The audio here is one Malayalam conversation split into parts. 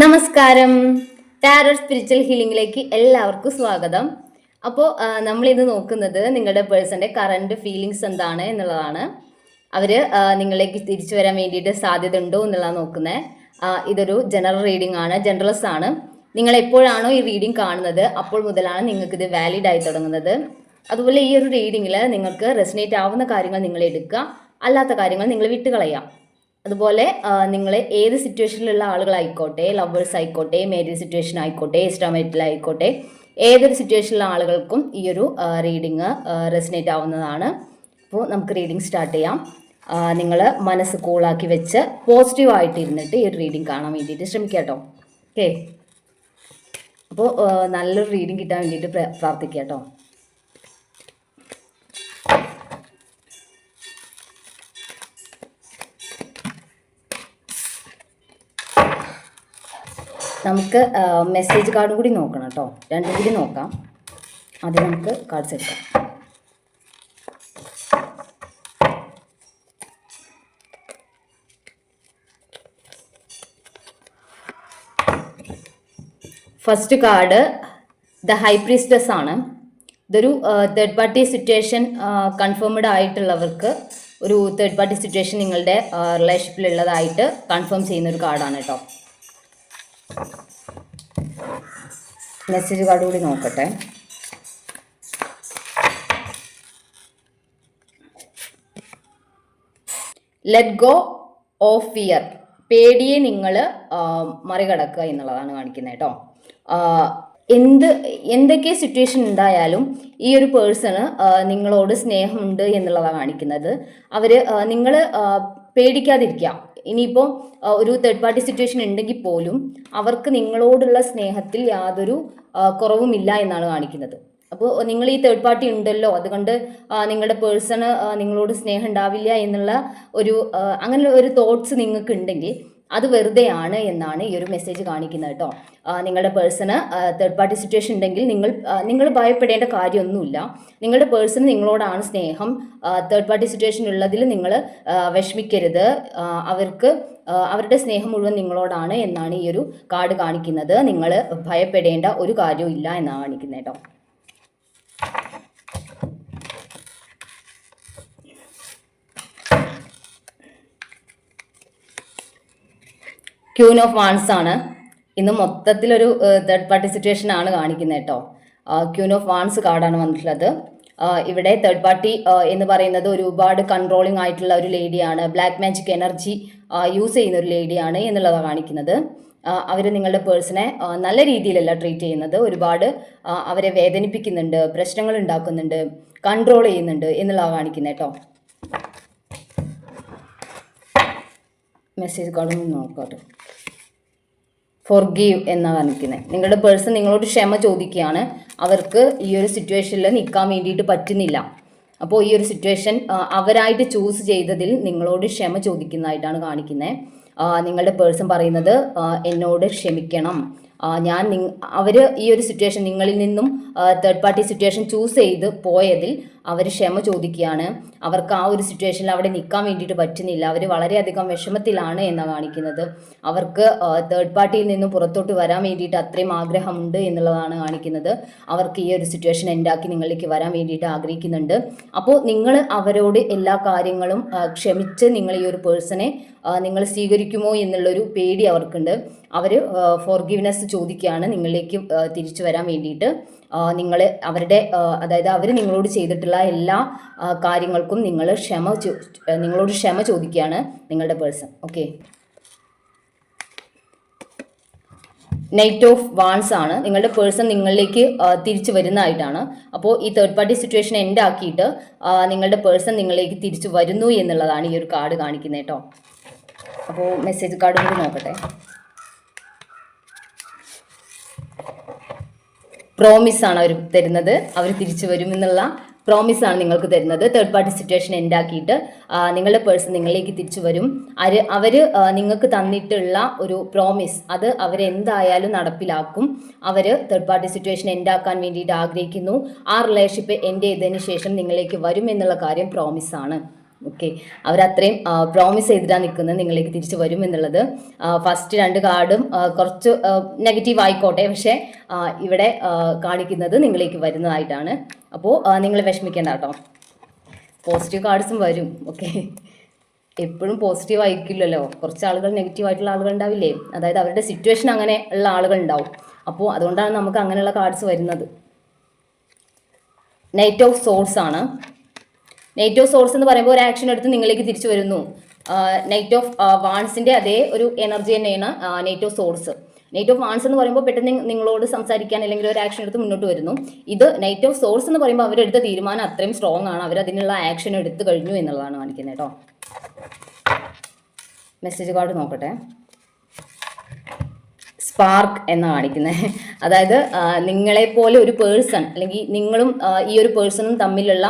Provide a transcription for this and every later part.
നമസ്കാരം. ടാരോ സ്പിരിച്വൽ ഹീലിംഗിലേക്ക് എല്ലാവർക്കും സ്വാഗതം. അപ്പോൾ നമ്മൾ ഇന്ന് നോക്കുന്നത് നിങ്ങളുടെ പേഴ്സന്റെ കറണ്ട് ഫീലിങ്സ് എന്താണ് എന്നുള്ളതാണ്. അവർ നിങ്ങളിലേക്ക് തിരിച്ചു വരാൻ വേണ്ടിയിട്ട് സാധ്യത ഉണ്ടോ എന്നുള്ളതാണ് നോക്കുന്നത് ഇതൊരു ജനറൽ റീഡിംഗ് ആണ് ജനറൽസ് ആണ്. നിങ്ങൾ എപ്പോഴാണോ ഈ റീഡിംഗ് കാണുന്നത് അപ്പോൾ മുതലാണ് നിങ്ങൾക്ക് ഇത് വാലിഡ് ആയി തുടങ്ങുന്നത്. അതുപോലെ ഈ ഒരു റീഡിങ്ങിൽ നിങ്ങൾക്ക് റെസിനേറ്റ് ആവുന്ന കാര്യങ്ങൾ നിങ്ങൾ എടുക്കുക അല്ലാത്ത കാര്യങ്ങൾ നിങ്ങൾ വിട്ടുകളയാം. അതുപോലെ നിങ്ങൾ ഏത് സിറ്റുവേഷനിലുള്ള ആളുകളായിക്കോട്ടെ ലവേഴ്സ് ആയിക്കോട്ടെ മാരേജ് സിറ്റുവേഷൻ ആയിക്കോട്ടെ എക്സ്ട്രാമേറ്റിൽ ആയിക്കോട്ടെ ഏതൊരു സിറ്റുവേഷനിലുള്ള ആളുകൾക്കും ഈ ഒരു റീഡിങ് റെസിനേറ്റ് ആവുന്നതാണ്. അപ്പോൾ നമുക്ക് റീഡിങ് സ്റ്റാർട്ട് ചെയ്യാം. നിങ്ങൾ മനസ്സ് കൂളാക്കി വെച്ച് പോസിറ്റീവായിട്ട് ഇരുന്നിട്ട് ഈ ഒരു റീഡിങ് കാണാൻ വേണ്ടിയിട്ട് ശ്രമിക്കുക കേട്ടോ. ഓക്കെ അപ്പോൾ നല്ലൊരു റീഡിങ് കിട്ടാൻ വേണ്ടിയിട്ട് പ്രാർത്ഥിക്കാം കേട്ടോ. നമുക്ക് മെസ്സേജ് കാർഡും കൂടി നോക്കണം കേട്ടോ രണ്ടും കൂടി നോക്കാം. അത് നമുക്ക് കാർഡ്സ് എടുക്കാം. First card the high priestess ആണ്. ഇതൊരു തേർഡ് പാർട്ടി സിറ്റുവേഷൻ കൺഫേംഡ് ആയിട്ടുള്ളവർക്ക് ഒരു തേർഡ് പാർട്ടി സിറ്റുവേഷൻ നിങ്ങളുടെ റിലേഷൻഷിപ്പിലുള്ളതായിട്ട് കൺഫേം ചെയ്യുന്ന ഒരു കാർഡാണ് കേട്ടോ മെസ്സേജ് കാർഡ് കൂടി നോക്കട്ടെ. ലെറ്റ് ഗോ ഓഫ് ഫിയർ പേടിയെ നിങ്ങൾ മറികടക്കുക എന്നുള്ളതാണ് കാണിക്കുന്നത് കേട്ടോ. എന്ത് എന്തൊക്കെ സിറ്റുവേഷൻ ഉണ്ടായാലും ഈ ഒരു പേഴ്സണ് നിങ്ങളോട് സ്നേഹമുണ്ട് എന്നുള്ളതാണ് കാണിക്കുന്നത്. അവർ നിങ്ങൾ പേടിക്കാതിരിക്കുക ഇനിയിപ്പോൾ ഒരു തേർഡ് പാർട്ടി സിറ്റുവേഷൻ ഉണ്ടെങ്കിൽ പോലും അവർക്ക് നിങ്ങളോടുള്ള സ്നേഹത്തിൽ യാതൊരു കുറവുമില്ല എന്നാണ് കാണിക്കുന്നത്. അപ്പോൾ നിങ്ങൾ ഈ തേർഡ് പാർട്ടി ഉണ്ടല്ലോ. അതുകൊണ്ട് നിങ്ങളുടെ പേഴ്സണ് നിങ്ങളോട് സ്നേഹം ഉണ്ടാവില്ല എന്നുള്ള ഒരു അങ്ങനെ ഒരു തോട്ട്സ് നിങ്ങൾക്ക് ഉണ്ടെങ്കിൽ അത് വെറുതെയാണ് എന്നാണ് ഈ ഒരു മെസ്സേജ് കാണിക്കുന്നത് കേട്ടോ നിങ്ങളുടെ പേഴ്സണ് തേർഡ് പാർട്ടി സിറ്റുവേഷൻ ഉണ്ടെങ്കിൽ നിങ്ങൾ നിങ്ങൾ ഭയപ്പെടേണ്ട കാര്യമൊന്നുമില്ല. നിങ്ങളുടെ പേഴ്സണ് നിങ്ങളോടാണ് സ്നേഹം. തേർഡ് പാർട്ടി സിറ്റുവേഷൻ ഉള്ളതിൽ നിങ്ങൾ വിഷമിക്കരുത്. അവർക്ക് അവരുടെ സ്നേഹം മുഴുവൻ നിങ്ങളോടാണ് എന്നാണ് ഈ ഒരു കാർഡ് കാണിക്കുന്നത്. നിങ്ങൾ ഭയപ്പെടേണ്ട ഒരു കാര്യവും ഇല്ല എന്നാണ് കാണിക്കുന്നത് കേട്ടോ ക്യൂൻ ഓഫ് വാൺസ് ആണ്. ഇന്ന് മൊത്തത്തിലൊരു തേർഡ് പാർട്ടി സിറ്റുവേഷൻ ആണ് കാണിക്കുന്നത് കേട്ടോ. ക്യൂൻ ഓഫ് വാൺസ് കാർഡാണ് വന്നിട്ടുള്ളത്. ഇവിടെ തേർഡ് പാർട്ടി എന്ന് പറയുന്നത് ഒരുപാട് കൺട്രോളിംഗ് ആയിട്ടുള്ള ഒരു ലേഡിയാണ് ബ്ലാക്ക് മാജിക് എനർജി യൂസ് ചെയ്യുന്ന ഒരു ലേഡിയാണ് എന്നുള്ളതാണ് കാണിക്കുന്നത്. അവർ നിങ്ങളുടെ പേഴ്സണെ നല്ല രീതിയിലല്ല ട്രീറ്റ് ചെയ്യുന്നത്. ഒരുപാട് അവരെ വേദനിപ്പിക്കുന്നുണ്ട് പ്രശ്നങ്ങൾ ഉണ്ടാക്കുന്നുണ്ട് കൺട്രോൾ ചെയ്യുന്നുണ്ട് എന്നുള്ളതാണ് കാണിക്കുന്നത് കേട്ടോ. മെസ്സേജ് കാർഡൊന്ന് നോക്കാട്ടോ. ഫോർഗീവ് എന്നാണ് കാണിക്കുന്നത് നിങ്ങളുടെ പേഴ്സൺ നിങ്ങളോട് ക്ഷമ ചോദിക്കുകയാണ്. അവർക്ക് ഈ ഒരു സിറ്റുവേഷനിൽ നിൽക്കാൻ വേണ്ടിയിട്ട് പറ്റുന്നില്ല. അപ്പോൾ ഈ ഒരു സിറ്റുവേഷൻ അവരായിട്ട് ചൂസ് ചെയ്തതിൽ നിങ്ങളോട് ക്ഷമ ചോദിക്കുന്നതായിട്ടാണ് കാണിക്കുന്നത് നിങ്ങളുടെ പേഴ്സൺ പറയുന്നത് എന്നോട് ക്ഷമിക്കണം. ഞാൻ അവർ ഈ ഒരു സിറ്റുവേഷൻ നിങ്ങളിൽ നിന്നും തേർഡ് പാർട്ടി സിറ്റുവേഷൻ ചൂസ് ചെയ്ത് പോയതിൽ അവർ ക്ഷമ ചോദിക്കുകയാണ്. അവർക്ക് ആ ഒരു സിറ്റുവേഷനിൽ അവിടെ നിൽക്കാൻ വേണ്ടിയിട്ട് പറ്റുന്നില്ല. അവർ വളരെയധികം വിഷമത്തിലാണ് എന്ന് കാണിക്കുന്നത്. അവർക്ക് തേർഡ് പാർട്ടിയിൽ നിന്നും പുറത്തോട്ട് വരാൻ വേണ്ടിയിട്ട് അത്രയും ആഗ്രഹമുണ്ട് എന്നുള്ളതാണ് കാണിക്കുന്നത്. അവർക്ക് ഈ ഒരു സിറ്റുവേഷൻ ഉണ്ടാക്കി നിങ്ങളിലേക്ക് വരാൻ വേണ്ടിയിട്ട് ആഗ്രഹിക്കുന്നുണ്ട്. അപ്പോൾ നിങ്ങൾ അവരോട് എല്ലാ കാര്യങ്ങളും ക്ഷമിച്ച് നിങ്ങൾ ഈ ഒരു പേഴ്സണെ നിങ്ങൾ സ്വീകരിക്കുമോ എന്നുള്ളൊരു പേടി അവർക്കുണ്ട്. അവർ ഫോർഗിവ്നെസ് ചോദിക്കുകയാണ് നിങ്ങളിലേക്ക് തിരിച്ചു വരാൻ വേണ്ടിയിട്ട്. നിങ്ങൾ അവരുടെ അതായത് അവർ നിങ്ങളോട് ചെയ്തിട്ടുള്ള എല്ലാ കാര്യങ്ങൾക്കും നിങ്ങൾ ക്ഷമ നിങ്ങളോട് ക്ഷമ ചോദിക്കുകയാണ് നിങ്ങളുടെ person. Okay. Knight of wands ആണ്. നിങ്ങളുടെ പേഴ്സൺ നിങ്ങളിലേക്ക് തിരിച്ചു വരുന്നതായിട്ടാണ്. അപ്പോൾ ഈ തേർഡ് പാർട്ടി സിറ്റുവേഷൻ എൻഡ് ആക്കിയിട്ട് നിങ്ങളുടെ പേഴ്സൺ നിങ്ങളിലേക്ക് തിരിച്ചു വരുന്നു എന്നുള്ളതാണ് ഈ ഒരു കാർഡ് കാണിക്കുന്നത് കേട്ടോ. അപ്പോൾ മെസ്സേജ് കാർഡ് കൂടി നോക്കട്ടെ. പ്രോമിസ് ആണ് അവർ തരുന്നത്. അവർ തിരിച്ചു വരും എന്നുള്ള പ്രോമിസ് ആണ് നിങ്ങൾക്ക് തരുന്നത്. തേർഡ് പാർട്ടി സിറ്റുവേഷൻ എൻഡാക്കിയിട്ട് നിങ്ങളുടെ പേഴ്സൺ നിങ്ങളിലേക്ക് തിരിച്ചു വരും. അവർ അവർ നിങ്ങൾക്ക് തന്നിട്ടുള്ള ഒരു പ്രോമിസ് അത് അവരെന്തായാലും നടപ്പിലാക്കും. അവർ തേർഡ് പാർട്ടി സിറ്റുവേഷൻ എൻഡാക്കാൻ വേണ്ടിയിട്ട് ആഗ്രഹിക്കുന്നു. ആ റിലേഷൻഷിപ്പ് എൻഡ് ചെയ്തതിന് ശേഷം നിങ്ങളിലേക്ക് വരും എന്നുള്ള കാര്യം പ്രോമിസ് ആണ്. ഓക്കെ അവരത്രയും പ്രോമിസ് ചെയ്തിട്ടാണ് നിൽക്കുന്നത് നിങ്ങളിലേക്ക് തിരിച്ചു വരും എന്നുള്ളത്. ഫസ്റ്റ് രണ്ട് കാർഡും കുറച്ച് നെഗറ്റീവ് ആയിക്കോട്ടെ. പക്ഷേ ഇവിടെ കാണിക്കുന്നത് നിങ്ങളിലേക്ക് വരുന്നതായിട്ടാണ്. അപ്പോൾ നിങ്ങൾ വിഷമിക്കേണ്ട കേട്ടോ. പോസിറ്റീവ് കാർഡ്സും വരും. ഓക്കെ എപ്പോഴും പോസിറ്റീവ് ആയിരിക്കില്ലല്ലോ. കുറച്ച് ആളുകൾ നെഗറ്റീവ് ആയിട്ടുള്ള ആളുകൾ ഉണ്ടാവില്ലേ? അതായത് അവരുടെ സിറ്റുവേഷൻ അങ്ങനെ ഉള്ള ആളുകൾ ഉണ്ടാവും. അപ്പോൾ അതുകൊണ്ടാണ് നമുക്ക് അങ്ങനെയുള്ള കാർഡ്സ് വരുന്നത്. നൈറ്റ് ഓഫ് സോഴ്സ് ആണ്. നൈറ്റ് ഓഫ് സോഴ്സ് എന്ന് പറയുമ്പോൾ ഒരു ആക്ഷൻ എടുത്ത് നിങ്ങളിലേക്ക് തിരിച്ചു വരുന്നു. നൈറ്റ് ഓഫ് വാൺസിന്റെ അതേ ഒരു എനർജി തന്നെയാണ് knight of swords knight of wands എന്ന് പറയുമ്പോൾ പെട്ടെന്ന് നിങ്ങളോട് സംസാരിക്കാൻ അല്ലെങ്കിൽ ഒരു ആക്ഷൻ എടുത്ത് മുന്നോട്ട് വരുന്നു. ഇത് നൈറ്റ് ഓഫ് സോഴ്സ് എന്ന് പറയുമ്പോൾ അവരെടുത്ത തീരുമാനം അത്രയും സ്ട്രോങ് ആണ്. അവർ അതിനുള്ള ആക്ഷൻ എടുത്തു കഴിഞ്ഞു എന്നുള്ളതാണ് കാണിക്കുന്നത് കേട്ടോ. മെസ്സേജ് കാർഡ് നോക്കട്ടെ. സ്പാർക്ക് എന്ന് കാണിക്കുന്നത് അതായത് നിങ്ങളെപ്പോലെ ഒരു പേഴ്സൺ അല്ലെങ്കിൽ നിങ്ങളും ഈ ഒരു പേഴ്സണും തമ്മിലുള്ള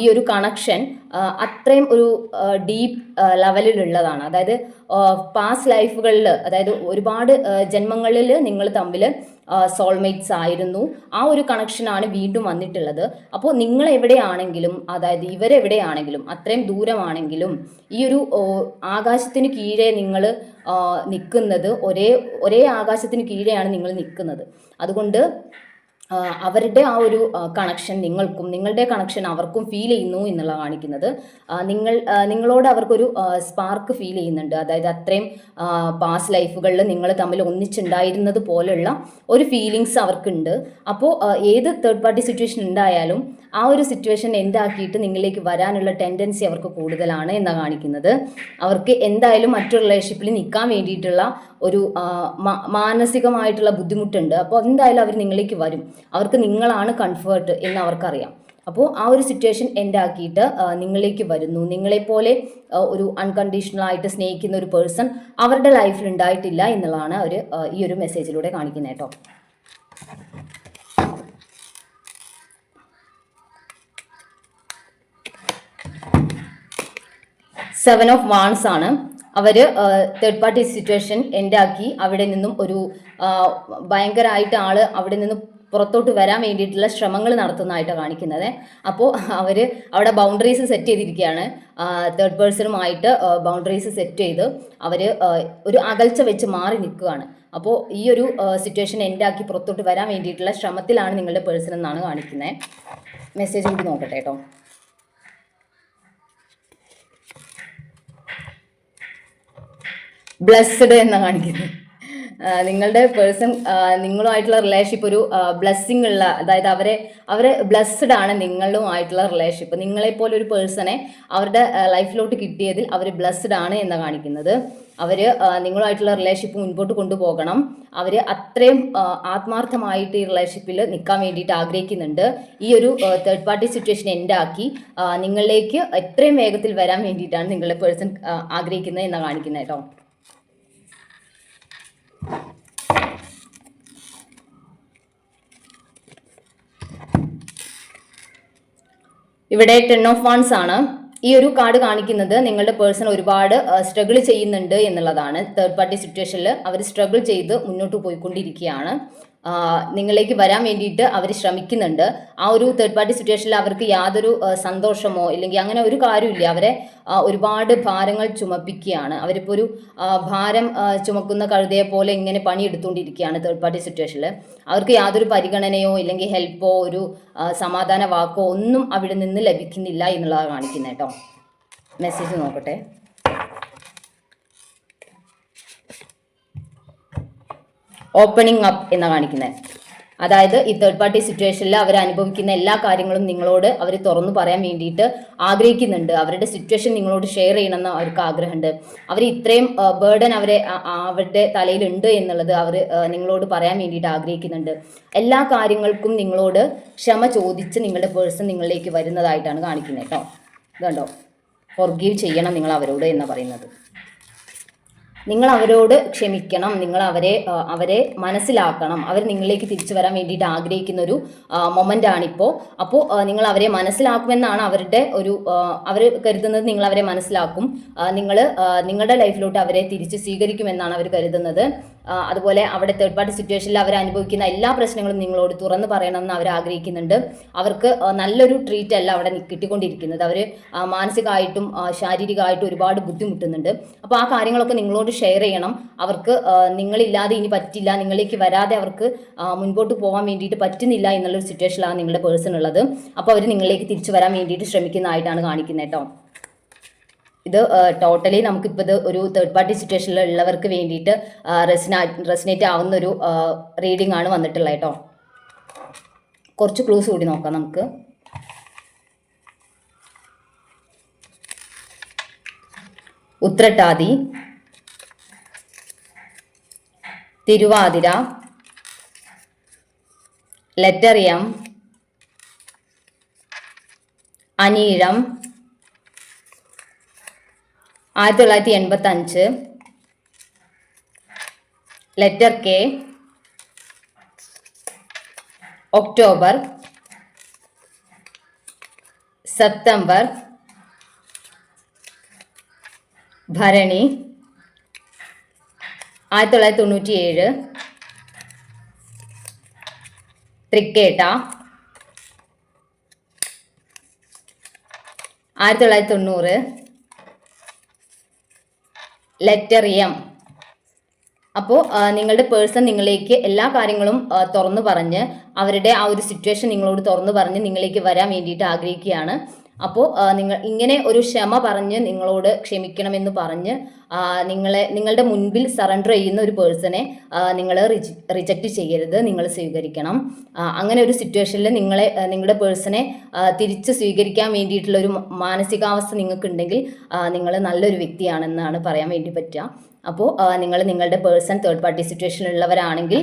ഈ ഒരു കണക്ഷൻ അത്രയും ഒരു ഡീപ്പ് ലെവലിലുള്ളതാണ് അതായത് പാസ്റ്റ് ലൈഫുകളിൽ അതായത് ഒരുപാട് ജന്മങ്ങളിൽ നിങ്ങൾ തമ്മിൽ സോൾമേറ്റ്സ് ആയിരുന്നു. ആ ഒരു കണക്ഷനാണ് വീണ്ടും വന്നിട്ടുള്ളത്. അപ്പോൾ നിങ്ങൾ എവിടെയാണെങ്കിലും അതായത് ഇവരെവിടെയാണെങ്കിലും അത്രയും ദൂരമാണെങ്കിലും ഈ ഒരു ആകാശത്തിന് കീഴേ നിങ്ങൾ നിൽക്കുന്നത് ഒരേ ഒരേ ആകാശത്തിന് കീഴെയാണ് നിങ്ങൾ നിൽക്കുന്നത് അതുകൊണ്ട് അവരുടെ ആ ഒരു കണക്ഷൻ നിങ്ങൾക്കും നിങ്ങളുടെ കണക്ഷൻ അവർക്കും ഫീൽ ചെയ്യുന്നു എന്നുള്ള കാണിക്കുന്നത്. നിങ്ങൾ നിങ്ങളോട് അവർക്കൊരു സ്പാർക്ക് ഫീൽ ചെയ്യുന്നുണ്ട്. അതായത് അത്രയും പാസ് ലൈഫുകളിൽ നിങ്ങൾ തമ്മിൽ ഒന്നിച്ചുണ്ടായിരുന്നത് പോലെയുള്ള ഒരു ഫീലിങ്സ് അവർക്കുണ്ട്. അപ്പോൾ ഏത് തേർഡ് പാർട്ടി സിറ്റുവേഷൻ ഉണ്ടായാലും ആ ഒരു സിറ്റുവേഷൻ എന്താക്കിയിട്ട് നിങ്ങളിലേക്ക് വരാനുള്ള ടെൻഡൻസി അവർക്ക് കൂടുതലാണ് എന്നാണ് കാണിക്കുന്നത്. അവർക്ക് എന്തായാലും മറ്റൊരു റിലേഷൻഷിപ്പിൽ നിൽക്കാൻ വേണ്ടിയിട്ടുള്ള ഒരു മാനസികമായിട്ടുള്ള ബുദ്ധിമുട്ടുണ്ട്. അപ്പോൾ എന്തായാലും അവർ നിങ്ങളിലേക്ക് വരും. അവർക്ക് നിങ്ങളാണ് കംഫേർട്ട് എന്ന് അവർക്കറിയാം. അപ്പോൾ ആ ഒരു സിറ്റുവേഷൻ എന്റെ ആക്കിയിട്ട് നിങ്ങളിലേക്ക് വരുന്നു. നിങ്ങളെപ്പോലെ ഒരു അൺകണ്ടീഷണൽ ആയിട്ട് സ്നേഹിക്കുന്ന ഒരു പേഴ്സൺ അവരുടെ ലൈഫിൽ ഉണ്ടായിട്ടില്ല എന്നുള്ളതാണ് അവർ ഈ ഒരു മെസ്സേജിലൂടെ കാണിക്കുന്നത് കേട്ടോ. സെവൻ ഓഫ് വാൺസ് ആണ്. അവർ തേർഡ് പാർട്ടി സിറ്റുവേഷൻ എൻഡാക്കി അവിടെ നിന്നും ഒരു ഭയങ്കരമായിട്ട് ആൾ അവിടെ നിന്ന് പുറത്തോട്ട് വരാൻ വേണ്ടിയിട്ടുള്ള ശ്രമങ്ങൾ നടത്തുന്നതായിട്ടാണ് കാണിക്കുന്നത്. അപ്പോൾ അവർ അവിടെ ബൗണ്ടറീസ് സെറ്റ് ചെയ്തിരിക്കുകയാണ്. തേർഡ് പേഴ്സണുമായിട്ട് ബൗണ്ടറീസ് സെറ്റ് ചെയ്ത് അവർ ഒരു അകൽച്ച വെച്ച് മാറി നിൽക്കുകയാണ്. അപ്പോൾ ഈ ഒരു സിറ്റുവേഷൻ എൻഡാക്കി പുറത്തോട്ട് വരാൻ വേണ്ടിയിട്ടുള്ള ശ്രമത്തിലാണ് നിങ്ങളുടെ പേഴ്സൺ എന്നാണ് കാണിക്കുന്നത്. മെസ്സേജ് കൂടി നോക്കട്ടെ കേട്ടോ ബ്ലെസ്ഡ് എന്നാണ് കാണിക്കുന്നത്. നിങ്ങളുടെ പേഴ്സൺ നിങ്ങളുമായിട്ടുള്ള റിലേഷൻഷിപ്പ് ഒരു ബ്ലെസ്സിങ് ഉള്ള അതായത് അവരെ അവരെ ബ്ലെസ്ഡ് ആണ് നിങ്ങളുമായിട്ടുള്ള റിലേഷൻഷിപ്പ് നിങ്ങളെപ്പോലെ ഒരു പേഴ്സണെ അവരുടെ ലൈഫിലോട്ട് കിട്ടിയതിൽ അവർ ബ്ലെസ്ഡ് ആണ് എന്ന് കാണിക്കുന്നത്. അവർ നിങ്ങളുമായിട്ടുള്ള റിലേഷൻഷിപ്പ് മുൻപോട്ട് കൊണ്ടുപോകണം. അവർ അത്രയും ആത്മാർത്ഥമായിട്ട് ഈ റിലേഷൻഷിപ്പിൽ നിൽക്കാൻ വേണ്ടിയിട്ട് ആഗ്രഹിക്കുന്നുണ്ട്. ഈ ഒരു തേർഡ് പാർട്ടി സിറ്റുവേഷൻ എൻഡാക്കി നിങ്ങളിലേക്ക് എത്രയും വേഗത്തിൽ വരാൻ വേണ്ടിയിട്ടാണ് നിങ്ങളുടെ പേഴ്സൺ ആഗ്രഹിക്കുന്നത് എന്ന് കാണിക്കുന്നത് കേട്ടോ. ഇവിടെ ടെൻ ഓഫ് വൺസ് ആണ്. ഈ ഒരു കാർഡ് കാണിക്കുന്നത് നിങ്ങളുടെ പേഴ്സൺ ഒരുപാട് സ്ട്രഗിൾ ചെയ്യുന്നുണ്ട് എന്നുള്ളതാണ്. തേർഡ് പാർട്ടി സിറ്റുവേഷനിൽ അവർ സ്ട്രഗിൾ ചെയ്ത് മുന്നോട്ട് പോയിക്കൊണ്ടിരിക്കുകയാണ്. നിങ്ങളിലേക്ക് വരാൻ വേണ്ടിയിട്ട് അവർ ശ്രമിക്കുന്നുണ്ട്. ആ ഒരു തേർഡ് പാർട്ടി സിറ്റുവേഷനിൽ അവർക്ക് യാതൊരു സന്തോഷമോ ഇല്ലെങ്കിൽ അങ്ങനെ ഒരു കാര്യമില്ല. അവരെ ഒരുപാട് ഭാരങ്ങൾ ചുമപ്പിക്കുകയാണ്. അവരിപ്പോൾ ഒരു ഭാരം ചുമക്കുന്ന കഴുതയെ പോലെ ഇങ്ങനെ പണിയെടുത്തുകൊണ്ടിരിക്കുകയാണ് തേർഡ് പാർട്ടി സിറ്റുവേഷനിൽ അവർക്ക് യാതൊരു പരിഗണനയോ ഇല്ലെങ്കിൽ ഹെൽപ്പോ ഒരു സമാധാന വാക്കോ ഒന്നും അവിടെ നിന്ന് ലഭിക്കുന്നില്ല എന്നുള്ളതാണ് കാണിക്കുന്നത് കേട്ടോ. മെസ്സേജ് നോക്കട്ടെ. ഓപ്പണിംഗ് അപ്പ് എന്ന് കാണിക്കുന്നത് അതായത് ഈ തേർഡ് പാർട്ടി സിറ്റുവേഷനിൽ അവർ അനുഭവിക്കുന്ന എല്ലാ കാര്യങ്ങളും നിങ്ങളോട് അവർ തുറന്നു പറയാൻ വേണ്ടിയിട്ട് ആഗ്രഹിക്കുന്നുണ്ട്. അവരുടെ സിറ്റുവേഷൻ നിങ്ങളോട് ഷെയർ ചെയ്യണമെന്ന് അവർക്ക് ആഗ്രഹമുണ്ട്. അവർ ഇത്രയും ബേർഡൻ അവരെ അവരുടെ തലയിലുണ്ട് എന്നുള്ളത് അവർ നിങ്ങളോട് പറയാൻ വേണ്ടിയിട്ട് ആഗ്രഹിക്കുന്നുണ്ട്. എല്ലാ കാര്യങ്ങൾക്കും നിങ്ങളോട് ക്ഷമ ചോദിച്ച് നിങ്ങളുടെ പേഴ്സൺ നിങ്ങളിലേക്ക് വരുന്നതായിട്ടാണ് കാണിക്കുന്നത് കേട്ടോ ഇതുണ്ടോ? ഫോർഗീവ് ചെയ്യണം നിങ്ങൾ അവരോട് എന്ന് പറയുന്നത്. നിങ്ങൾ അവരോട് ക്ഷമിക്കണം. നിങ്ങൾ അവരെ അവരെ മനസ്സിലാക്കണം. അവർ നിങ്ങളിലേക്ക് തിരിച്ചു വരാൻ വേണ്ടിയിട്ട് ആഗ്രഹിക്കുന്ന ഒരു മൊമെന്റ് ആണിപ്പോൾ അപ്പോൾ നിങ്ങൾ അവരെ മനസ്സിലാക്കുമെന്നാണ് അവരുടെ ഒരു അവർ കരുതുന്നത്. നിങ്ങൾ അവരെ മനസ്സിലാക്കും. നിങ്ങൾ നിങ്ങളുടെ ലൈഫിലോട്ട് അവരെ തിരിച്ച് സ്വീകരിക്കുമെന്നാണ് അവർ കരുതുന്നത്. അതുപോലെ അവിടെ തേർഡ് പാർട്ടി സിറ്റുവേഷനിൽ അവർ അനുഭവിക്കുന്ന എല്ലാ പ്രശ്നങ്ങളും നിങ്ങളോട് തുറന്ന് പറയണമെന്ന് അവർ ആഗ്രഹിക്കുന്നുണ്ട്. അവർക്ക് നല്ലൊരു ട്രീറ്റ് അല്ല അവിടെ കിട്ടിക്കൊണ്ടിരിക്കുന്നത്. അവർ മാനസികമായിട്ടും ശാരീരികമായിട്ടും ഒരുപാട് ബുദ്ധിമുട്ടുന്നുണ്ട്. അപ്പോൾ ആ കാര്യങ്ങളൊക്കെ നിങ്ങളോട് ഷെയർ ചെയ്യണം. അവർക്ക് നിങ്ങളില്ലാതെ ഇനി പറ്റില്ല നിങ്ങളിലേക്ക് വരാതെ അവർക്ക് മുൻപോട്ട് പോകാൻ വേണ്ടിയിട്ട് പറ്റുന്നില്ല എന്നുള്ളൊരു സിറ്റുവേഷനിലാണ് നിങ്ങളുടെ പേഴ്സൺ ഉള്ളത്. അപ്പോൾ അവർ നിങ്ങളിലേക്ക് തിരിച്ചു വരാൻ വേണ്ടിയിട്ട് ശ്രമിക്കുന്നതായിട്ടാണ് കാണിക്കുന്നത് കേട്ടോ. ഇത് ടോട്ടലി നമുക്കിപ്പോൾ ഇത് ഒരു തേർഡ് പാർട്ടി സിറ്റുവേഷനിൽ ഉള്ളവർക്ക് വേണ്ടിയിട്ട് റെസിനാ റെസിനേറ്റ് ആവുന്ന ഒരു റീഡിംഗ് ആണ് വന്നിട്ടുള്ളത് കേട്ടോ കുറച്ച് ക്ലൂസ് കൂടി നോക്കാം നമുക്ക്. ഉത്രട്ടാതി തിരുവാതിര ലെറ്റർ എം അനീഴം ആയിരത്തി തൊള്ളായിരത്തി എൺപത്തി അഞ്ച് letter K October September Bharani. ആയിരത്തി തൊള്ളായിരത്തി തൊണ്ണൂറ്റി ഏഴ് തൃക്കേട്ട ആയിരത്തി തൊള്ളായിരത്തി തൊണ്ണൂറ് ലെറ്റർ എം അപ്പോൾ നിങ്ങളുടെ പേഴ്സൺ നിങ്ങളിലേക്ക് എല്ലാ കാര്യങ്ങളും തുറന്നു പറഞ്ഞ് അവരുടെ ആ ഒരു സിറ്റുവേഷൻ നിങ്ങളോട് തുറന്നു പറഞ്ഞ് നിങ്ങളിലേക്ക് വരാൻ വേണ്ടിയിട്ട് ആഗ്രഹിക്കുകയാണ്. അപ്പോൾ നിങ്ങൾ ഇങ്ങനെ ഒരു ക്ഷമ പറഞ്ഞ് നിങ്ങളോട് ക്ഷമിക്കണമെന്ന് പറഞ്ഞ് നിങ്ങളെ നിങ്ങളുടെ മുൻപിൽ സറണ്ടർ ചെയ്യുന്ന ഒരു പേഴ്സണെ നിങ്ങൾ റിജക്റ്റ് ചെയ്യരുത് നിങ്ങൾ സ്വീകരിക്കണം. അങ്ങനെ ഒരു സിറ്റുവേഷനിൽ നിങ്ങളെ നിങ്ങളുടെ പേഴ്സണെ തിരിച്ച് സ്വീകരിക്കാൻ വേണ്ടിയിട്ടുള്ള ഒരു മാനസികാവസ്ഥ നിങ്ങൾക്കുണ്ടെങ്കിൽ നിങ്ങൾ നല്ലൊരു വ്യക്തിയാണെന്നാണ് പറയാൻ വേണ്ടി പറ്റുക. അപ്പോൾ നിങ്ങൾ നിങ്ങളുടെ പേഴ്സൺ തേർഡ് പാർട്ടി സിറ്റുവേഷനിലുള്ളവരാണെങ്കിൽ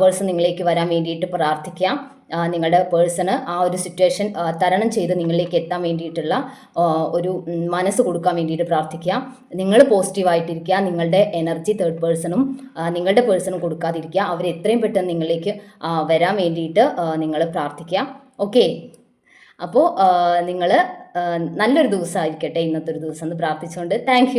പേഴ്സൺ നിങ്ങളിലേക്ക് വരാൻ വേണ്ടിയിട്ട് പ്രാർത്ഥിക്കാം നിങ്ങളുടെ പേഴ്സണ് ആ ഒരു സിറ്റുവേഷൻ തരണം ചെയ്ത് നിങ്ങളിലേക്ക് എത്താൻ വേണ്ടിയിട്ടുള്ള ഒരു മനസ്സ് കൊടുക്കാൻ വേണ്ടിയിട്ട് പ്രാർത്ഥിക്കുക. നിങ്ങൾ പോസിറ്റീവായിട്ടിരിക്കുക നിങ്ങളുടെ എനർജി തേർഡ് പേഴ്സണും നിങ്ങളുടെ പേഴ്സണും കൊടുക്കാതിരിക്കുക. അവർ എത്രയും പെട്ടെന്ന് നിങ്ങളിലേക്ക് വരാൻ വേണ്ടിയിട്ട് നിങ്ങൾ പ്രാർത്ഥിക്കുക. ഓക്കെ അപ്പോൾ നിങ്ങൾ നല്ലൊരു ദിവസമായിരിക്കട്ടെ ഇന്നത്തെ ഒരു ദിവസം എന്ന് പ്രാർത്ഥിച്ചുകൊണ്ട്. താങ്ക്